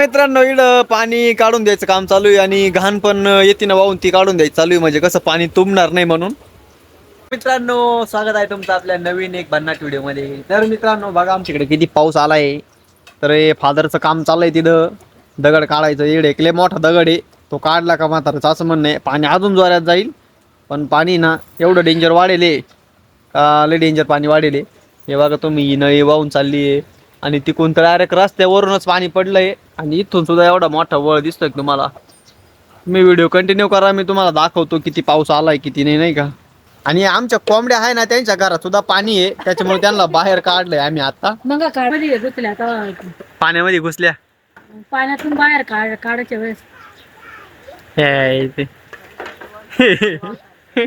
मित्रांनो इड पाणी काढून द्यायचं काम चालू आहे आणि घाण पण येते ना वाहून ती काढून द्यायची चालू आहे. म्हणजे कसं पाणी तुंबणार नाही म्हणून. मित्रांनो स्वागत आहे तुमचं आपल्या नवीन एक भन्नाट व्हिडिओमध्ये तर मित्रांनो बघा आमच्याकडे किती पाऊस आलाय. तर हे फादरचं काम चाललंय तिथं. दगड काढायचं. इड एक लय मोठा दगड आहे. तो काढला का म्हातारच असं म्हणणं आहे पाणी अजून जोऱ्यात जाईल. पण पाणी ना एवढं डेंजर वाढेल आहे का लय डेंजर पाणी वाढेल आहे. हे बघा तुम्ही ही नळी वाहून चालली आहे. आणि तिकून तर डायरेक्ट रस्त्यावरूनच पाणी पडलंय. आणि इथून सुद्धा एवढा मोठा वळ दिसतोय तुम्हाला. मी व्हिडिओ कंटिन्यू करा मी तुम्हाला दाखवतो किती पाऊस आलाय किती नाही नाही का? आणि आमच्या कोंबड्या आहे ना त्यांच्या घरात सुद्धा पाणी आहे. त्याच्यामुळे त्यांना बाहेर काढलंय आम्ही आता. मग घुसल्या पाण्यामध्ये घुसल्या. पाण्यातून बाहेर काढ काढायच्या वेळेस. हे. हे.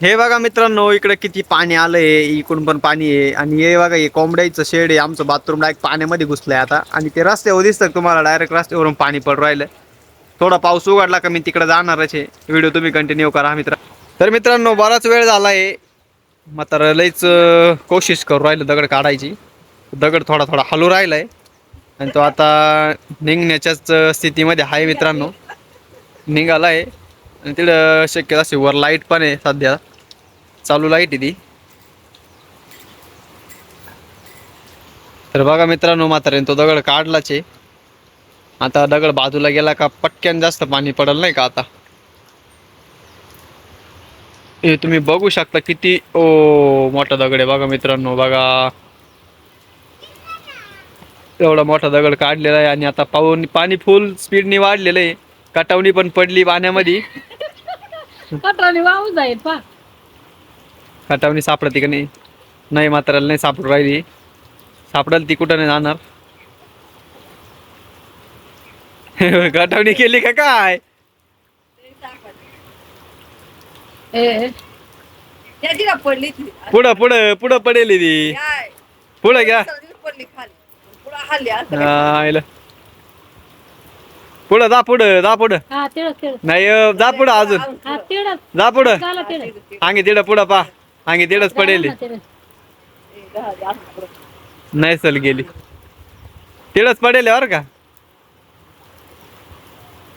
हे बघा मित्रांनो इकडे किती पाणी आलंय इकडून पण पाणी आहे. आणि हे बघा हे कोंबड्याचं शेड आहे आमचं बाथरूम डायरेक्ट पाण्यामध्ये घुसलंय आता. आणि ते रस्त्यावर दिसतं तुम्हाला? डायरेक्ट रस्त्यावरून पाणी पडू राहिलं थोडा पाऊस उघडला का मी तिकडे जाणारच आहे. व्हिडिओ तुम्ही कंटिन्यू करा मित्र. तर मित्रांनो बराच वेळ झाला आहे तर लईच कोशिश करू राहिलं दगड काढायची. दगड थोडा थोडा हलू राहिलाय. आणि तो आता निघण्याच्याच स्थितीमध्ये आहे मित्रांनो. निघाला आहे आणि तिकडं शक्य असे वर लाइट पण आहे सध्या. चालू लाइट आहे ती. तर बघा मित्रांनो म्हातारे तो दगड काढलाच आहे. आता दगड बाजूला गेला का पटक्यान जास्त पाणी पडलं नाही का आता? हे तुम्ही बघू शकता किती ओ मोठा दगड आहे बघा मित्रांनो बघा. एवढा मोठा दगड काढलेला आहे आणि आता पाऊन पाणी फुल स्पीडनी वाढलेलं आहे. कटावणी पण पडली पाण्यामध्ये. कटराने वाहून जाईल पा कटावणी सापडते का नाही? नाही मात्र नाही सापडू राहिली. सापडेल ती कुठं नाही जाणार? कटावणी केली का काय? ए त्याची का पडली ती. पुढं पुढं पुढं पडेल ती. काय? पुढं घ्या. पडली खाली. पुढं हल्ली असं हा. पुढं जा पुढं जा पुढं. हा तिळ नाही अं, जा पुढं अजून. हा तिळच जा पुढं. चाला तिळ. तिडं पुढं पा. अंगे तिडच पडेल. नाही चल गेली. तिडच पडेल बरं का?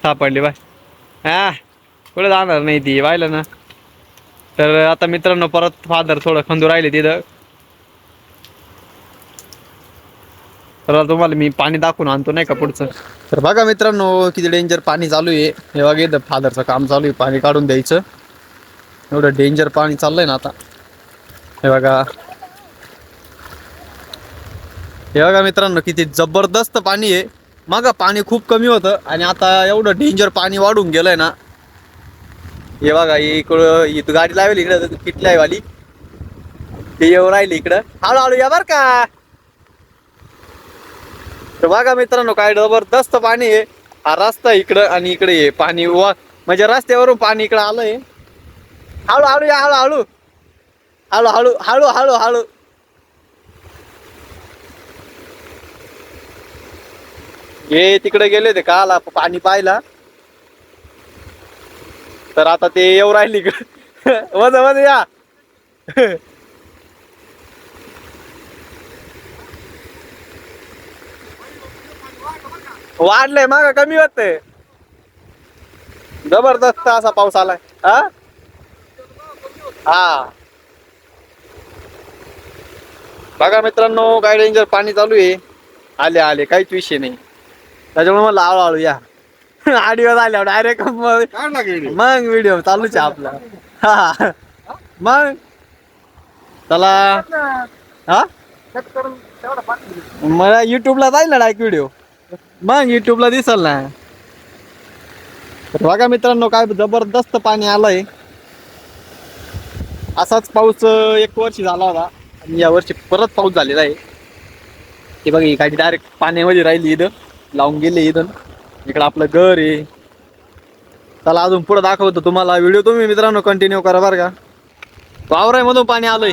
सापडली बाय. हा कुठं जाणार नाही ती पाहिलं ना. तर आता मित्रांनो परत फादर थोडं खंदू राहिले तिथं. तर तुम्हाला मी पाणी दाखवून आणतो नाही का पुढचं. तर बघा मित्रांनो किती डेंजर पाणी चालू आहे. हे बघा इथं फादरचं काम चालू आहे पाणी काढून द्यायचं. एवढं डेंजर पाणी चाललंय ना आता. हे बघा. हे बघा मित्रांनो किती जबरदस्त पाणी आहे. मागा पाणी खूप कमी होतं आणि आता एवढं डेंजर पाणी वाढून गेलंय ना. हे बघा इकडं इथं गाडी लावली इकडं किटली वाली ते येऊ राहिली इकडं. हळूहळू या बर का. तर बघा मित्रांनो काय जबरदस्त पाणी आहे. हा रस्ता इकडं आणि इकडे आहे. पाणी वा म्हणजे रस्त्यावरून पाणी इकडं आलंय. हळू हळू या हळू हळू. हळू हळू हळू हळू हळू. हे तिकडे गेले ते काला पाणी पाहिला तर आता ते येऊ राहिली इकडे. वज वज या. वाढलंय माग कमी होतंय. जबरदस्त असा पाऊस आलाय. हा? हा. बघा मित्रांनो काय डेंजर पाणी चालू आहे. आले आले काहीच विषय नाही. त्याच्यामुळे मला हळूहळू या. आडिओ आल्या डायरेक्ट मग व्हिडिओ चालूच आहे आपला. हा. मग? चला. हा? मला युट्यूबला जाईल ना डायरेक्ट व्हिडिओ मग युट्यूबला दिसल ना. तर बघा मित्रांनो काय जबरदस्त पाणी आलंय. असाच पाऊस एक वर्षी झाला होता. आणि या वर्षी परत पाऊस झालेला आहे. हे बघा ही गाडी डायरेक्ट पाण्यामध्ये राहिली इथं. लावून गेले इथं इकडं आपलं घर आहे. चला अजून पुढे दाखवतो तुम्हाला. व्हिडिओ तुम्ही मित्रांनो कंटिन्यू करा बरं का. वावरामधून पाणी आलंय.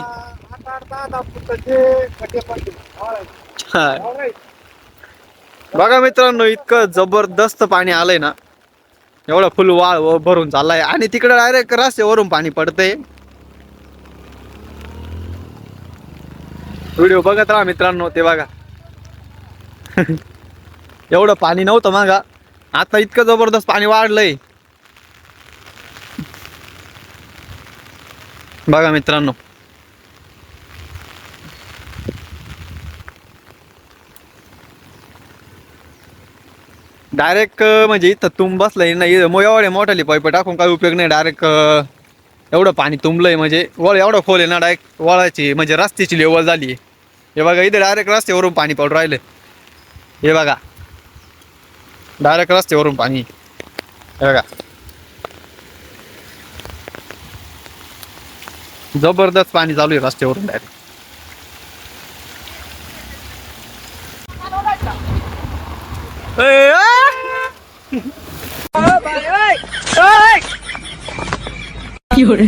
बघा मित्रांनो इतकं जबरदस्त पाणी आलंय ना. एवढं फुल वाळ व भरून चाललाय. आणि तिकडे डायरेक्ट रस्त्यावरून पाणी पडतंय. व्हिडिओ बघत राहा मित्रांनो ते बघा. एवढं पाणी नव्हतं मागा. आता इतकं जबरदस्त पाणी वाढलंय. बघा मित्रांनो. डायरेक्ट म्हणजे इथं तुंब बसलंय नाही मग एवढे मोठाले पाईप टाकून काही उपयोग नाही. डायरेक्ट एवढं पाणी तुंबलंय म्हणजे वळ एवढं खोल आहे ना डायरेक्ट वळाची म्हणजे रस्त्याची लेवल झाली. हे बघा इथे डायरेक्ट रस्त्यावरून पाणी पडू राहिलं हे बघा. डायरेक्ट रस्त्यावरून पाणी. हे बघा. जबरदस्त पाणी चालू आहे रस्त्यावरून डायरेक्ट एवढे